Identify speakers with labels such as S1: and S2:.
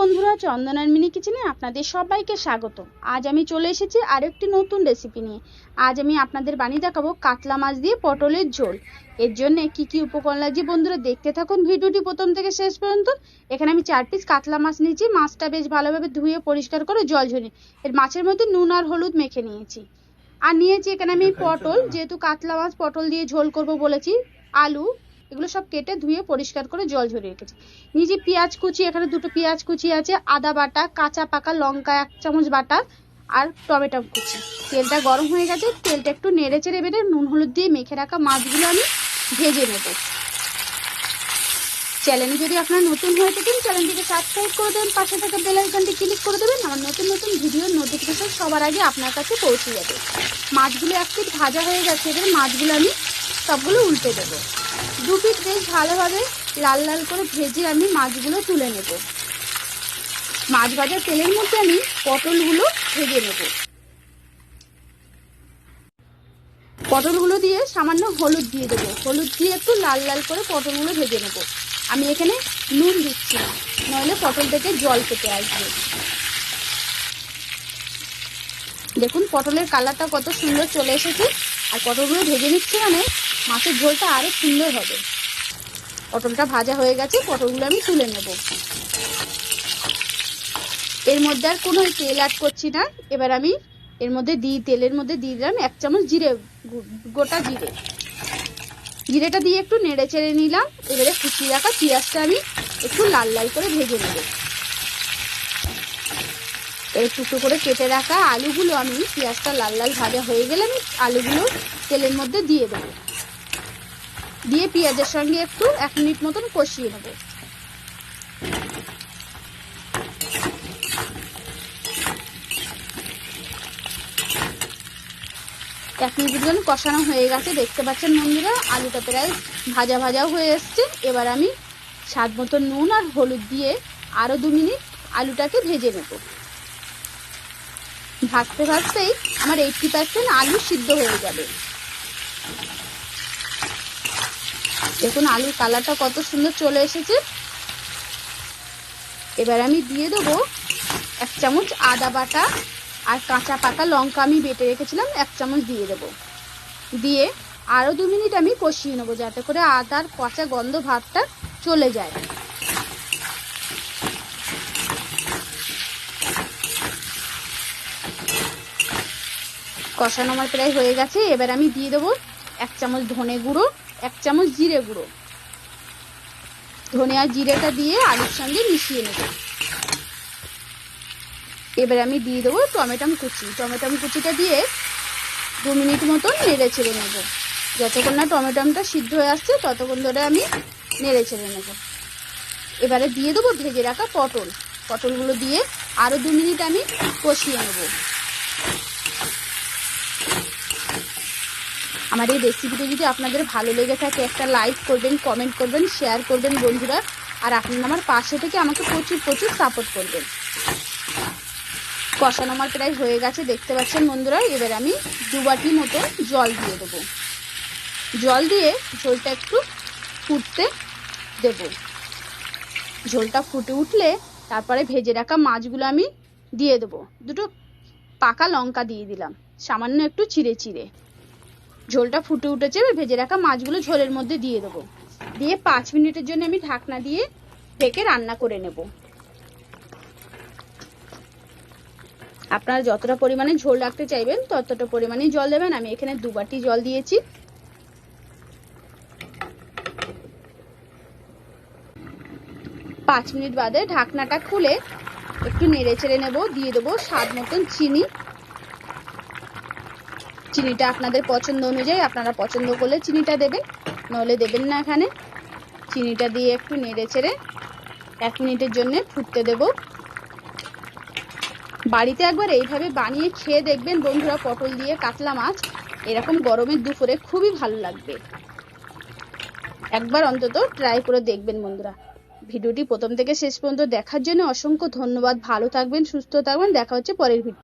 S1: বন্ধুরা চন্দনার মিনি কিচেনে আপনাদের সবাইকে স্বাগত। আজ আমি চলে এসেছি আরও একটি নতুন রেসিপি নিয়ে। আজ আমি আপনাদের বানিয়ে দেখাবো কাতলা মাছ দিয়ে পটলের ঝোল। এর জন্য কি কি উপকরণ লাগছে বন্ধুরা দেখতে থাকুন। ভিডিওটি প্রথম থেকে শেষ পর্যন্ত। এখানে আমি চার পিস কাতলা মাছ নিয়েছি। মাছটা বেশ ভালোভাবে ধুয়ে পরিষ্কার করে জল ঝরিয়ে এর মাছের মধ্যে নুন আর হলুদ মেখে নিয়েছি। আর নিয়েছি এখানে আমি পটল যেহেতু কাতলা মাছ পটল দিয়ে ঝোল করব বলেছি আলু এগুলো সব কেটে ধুয়ে পরিষ্কার করে জল ঝরিয়ে রেখেছি। নিচে পেঁয়াজ কুচি, এখানে দুটো পেঁয়াজ কুচি আছে, আদা বাটা, কাঁচা পাকা লঙ্কা এক চামচ বাটা আর টমেটো কুচি। তেলটা গরম হয়ে গেছে, তেলটা একটু নেড়ে চেড়ে বেড়ে নুন হলুদ দিয়ে মেখে রাখা মাছগুলো আমি ভেজে নেব। চ্যানেলে যদি আপনারা নতুন হয়ে থাকেন, চ্যানেলটিকে সাবস্ক্রাইব করে দেবেন, পাশে থাকা বেল আইকনটি ক্লিক করে দেবেন, আমার নতুন নতুন ভিডিওর নোটিফিকেশন সবার আগে আপনার কাছে পৌঁছে যাবে। মাছগুলো এক পিট ভাজা হয়ে গেছে, এবার মাছগুলো আমি সবগুলো উল্টে দেবো। দু পিট বেশ ভালোভাবে লাল লাল করে ভেজে আমি মাছগুলো তুলে নেব। মাছ ভাজার তেলের মধ্যে আমি পটলগুলো ভেজে নেব। পটলগুলো দিয়ে সামান্য হলুদ দিয়ে দেবো। হলুদ দিয়ে একটু লাল লাল করে পটলগুলো ভেজে নেব। আমি এখানে নুন দিচ্ছি না, নইলে পটল থেকে জল পেতে আসবে। দেখুন, পটলের কালারটা কত সুন্দর চলে এসেছে। আর পটলগুলো ভেজে নিচ্ছে মানে মাছের ঝোলটা আরও সুন্দর হবে। পটলটা ভাজা হয়ে গেছে, পটলগুলো আমি তুলে নেব। এর মধ্যে আর কোনো তেল অ্যাড করছি না। এবার আমি এর মধ্যে দিই তেলের মধ্যে দিয়ে দিলাম এক চামচ জিরে গোটা জিরে। জিরেটা দিয়ে একটু নেড়ে চেড়ে নিলাম। এবারে কুচিয়ে রাখা পেঁয়াজটা আমি একটু লাল লাল করে ভেজে নেব। এই টুকরো করে কেটে রাখা আলুগুলো আমি, পেঁয়াজটা লাল লাল ভাজা হয়ে গেলে আমি আলুগুলো তেলের মধ্যে দিয়ে দেবো। দিয়ে পেঁয়াজের সঙ্গে একটু এক মিনিট মতন কষিয়ে নেব। এক মিনিট মতন কষানো হয়ে গেছে। দেখতে পাচ্ছেন বন্ধুরা, আলুটা প্রায় ভাজা ভাজাও হয়ে এসছে। এবার আমি স্বাদ মতো নুন আর হলুদ দিয়ে আরও দু মিনিট আলুটাকে ভেজে নেব। ভাজতে ভাজতেই আমার এইটটি পার্সেন্ট আলু সিদ্ধ হয়ে যাবে। দেখুন আলুর কালারটা কত সুন্দর চলে এসেছে। এবার আমি দিয়ে দেবো এক চামচ আদা বাটা আর কাঁচা পাকা লঙ্কা আমি বেটে রেখেছিলাম, এক চামচ দিয়ে দেবো। দিয়ে আরও দু মিনিট আমি কষিয়ে নেব যাতে করে আদার পচা গন্ধ ভাবটা চলে যায়। কষানো আমার প্রায় হয়ে গেছে, এবার আমি দিয়ে দেবো এক চামচ ধনে গুঁড়ো, এক চামচ জিরে গুঁড়ো। ধনে আর জিরেটা দিয়ে আলুর সঙ্গে মিশিয়ে নেব। এবার আমি দিয়ে দেবো টমেটাম কুচি। টমেটাম কুচিটা দিয়ে দু মিনিট মতন নেড়ে ছেড়ে নেব। যতক্ষণ না টমেটামটা সিদ্ধ হয়ে আসছে, ততক্ষণ ধরে আমি নেড়ে ছেড়ে নেব। এবারে দিয়ে দেবো ভেজে রাখা পটল। পটলগুলো দিয়ে আরও দু মিনিট আমি কষিয়ে নেব। আমার এই রেসিপিটা যদি আপনাদের ভালো লেগে থাকে, একটা লাইক করবেন কমেন্ট করবেন শেয়ার করবেন বন্ধুরা। আর আপনারা আমার পাশে থেকে আমাকে প্রচুর প্রচুর সাপোর্ট করবেন। কষানো আমার প্রায় হয়ে গেছে, দেখতে পাচ্ছেন বন্ধুরা। এবার আমি দু বাটি মতো জল দিয়ে দেবো। জল দিয়ে ঝোলটা একটু ফুটতে দেব। ঝোলটা ফুটে উঠলে তারপরে ভেজে রাখা মাছগুলো আমি দিয়ে দেবো। দুটো পাকা লঙ্কা দিয়ে দিলাম। সামান্য একটু চিড়ে চিড়ে ঝোলটা ফুটে উঠেছে, এবার ভেজে রাখা মাছগুলো ঝোলের মধ্যে দিয়ে দেবো। দিয়ে পাঁচ মিনিটের জন্য আমি ঢাকনা দিয়ে ঢেকে রান্না করে নেব। আপনারা যতটা পরিমাণে ঝোল রাখতে চাইবেন, ততটা পরিমাণে জল দেবেন। আমি এখানে দু বাটি জল দিয়েছি। পাঁচ মিনিট বাদে ঢাকনাটা খুলে একটু নেড়ে চেড়ে নেব, দিয়ে দেবো স্বাদ মতন চিনি। চিনিটা আপনাদের পছন্দ অনুযায়ী আপনারা পছন্দ করলে চিনিটা দেবেন নলে দেবেন না এখানে। চিনিটা দিয়ে একটু নেড়ে চেড়ে এক মিনিটের জন্য ফুটতে দেব। বাড়িতে একবার এইভাবে বানিয়ে খেয়ে দেখবেন বন্ধুরা, পটল দিয়ে কাতলা মাছ। এরকম গরমের দুপুরে খুবই ভালো লাগবে। একবার অন্তত ট্রাই করে দেখবেন বন্ধুরা। ভিডিওটি প্রথম থেকে শেষ পর্যন্ত দেখার জন্য অসংখ্য ধন্যবাদ। ভালো থাকবেন, সুস্থ থাকবেন। দেখা হচ্ছে পরের ভিডিও